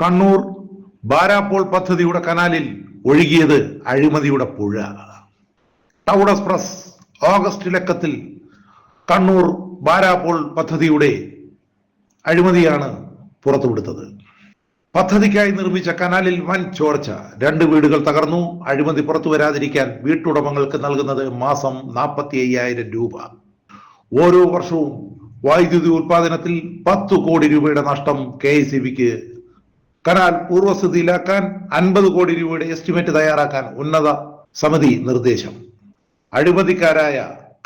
കണ്ണൂർ ബാരാപ്പോൾ പദ്ധതിയുടെ കനാലിൽ ഒഴുകിയത് അഴിമതിയുടെ പുഴ. ടൗൺ എക്സ്പ്രസ് ഓഗസ്റ്റ് ലക്കത്തിൽ കണ്ണൂർ ബാരാപ്പോൾ പദ്ധതിയുടെ അഴിമതിയാണ് പുറത്തുവിടുത്തത് പദ്ധതിക്കായി നിർമ്മിച്ച കനാലിൽ വൻ ചോർച്ച. രണ്ട് വീടുകൾ തകർന്നു. അഴിമതി പുറത്തു വരാതിരിക്കാൻ വീട്ടുടമകൾക്ക് നൽകുന്നത് മാസം നാൽപ്പത്തി അയ്യായിരം രൂപ. ഓരോ വർഷവും വൈദ്യുതി ഉൽപാദനത്തിൽ പത്തു കോടി രൂപയുടെ നഷ്ടം കെ കനാൽ പൂർവസ്ഥിതിയിലാക്കാൻ അൻപത് കോടി രൂപയുടെ എസ്റ്റിമേറ്റ് തയ്യാറാക്കാൻ ഉന്നത സമിതി നിർദ്ദേശം. അഴിമതിക്കാരായ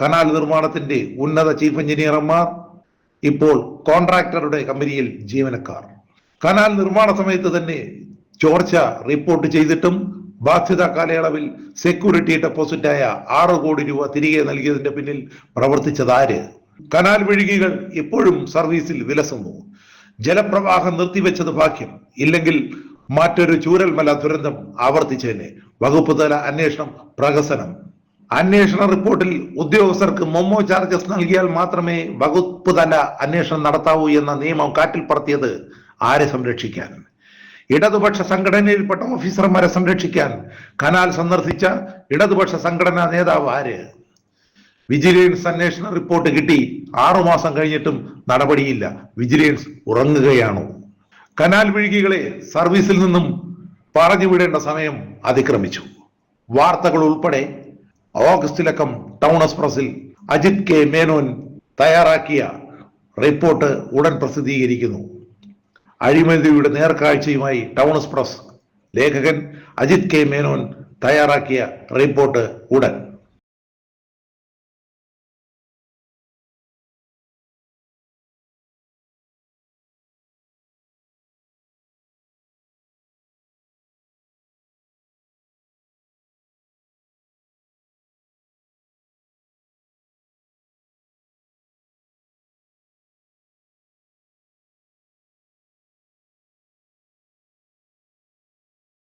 കനാൽ നിർമ്മാണത്തിന്റെ ഉന്നത ചീഫ് എഞ്ചിനീയർമാർ ഇപ്പോൾ കോൺട്രാക്ടറുടെ കമ്പനിയിൽ ജീവനക്കാർ. കനാൽ നിർമ്മാണ സമയത്ത് തന്നെ ചോർച്ച റിപ്പോർട്ട് ചെയ്തിട്ടും ബാധ്യത കാലയളവിൽ സെക്യൂരിറ്റി ഡെപ്പോസിറ്റായ ആറ് കോടി രൂപ തിരികെ നൽകിയതിന്റെ പിന്നിൽ പ്രവർത്തിച്ചതാര്? കനാൽ വിഴുകികൾ ഇപ്പോഴും സർവീസിൽ വിലസുന്നു. ജലപ്രവാഹം നിർത്തിവെച്ചത് ഭാഗ്യം. ഇല്ലെങ്കിൽ മറ്റൊരു ചൂരൽമല ദുരന്തം ആവർത്തിച്ചതിനെ. വകുപ്പ് തല അന്വേഷണം പ്രഹസനം. അന്വേഷണ റിപ്പോർട്ടിൽ ഉദ്യോഗസ്ഥർക്ക് മൊമ്മോ ചാർജസ് നൽകിയാൽ മാത്രമേ വകുപ്പ് തല അന്വേഷണം നടത്താവൂ എന്ന നിയമം കാറ്റിൽ പറത്തിയത് ആരെ സംരക്ഷിക്കാൻ? ഇടതുപക്ഷ സംഘടനയിൽപ്പെട്ട ഓഫീസർമാരെ സംരക്ഷിക്കാൻ കനാൽ സന്ദർശിച്ച ഇടതുപക്ഷ സംഘടനാ നേതാവ് ആര്? വിജിലൻസ് അന്വേഷണ റിപ്പോർട്ട് കിട്ടി. ആറുമാസം കഴിഞ്ഞിട്ടും നടപടിയില്ല. വിജിലൻസ് ഉറങ്ങുകയാണോ? കനാൽ വിഴുകികളെ സർവീസിൽ നിന്നും പറഞ്ഞു വിടേണ്ട സമയം അതിക്രമിച്ചു. വാർത്തകൾ ഉൾപ്പെടെ ഓഗസ്റ്റിലക്കം ടൗൺ എക്സ്പ്രസിൽ അജിത് കെ മേനോൻ തയ്യാറാക്കിയ റിപ്പോർട്ട് ഉടൻ പ്രസിദ്ധീകരിക്കുന്നു. അഴിമതിയുടെ നേർക്കാഴ്ചയുമായി ടൗൺ എക്സ്പ്രസ് ലേഖകൻ അജിത് കെ മേനോൻ തയ്യാറാക്കിയ റിപ്പോർട്ട് ഉടൻ.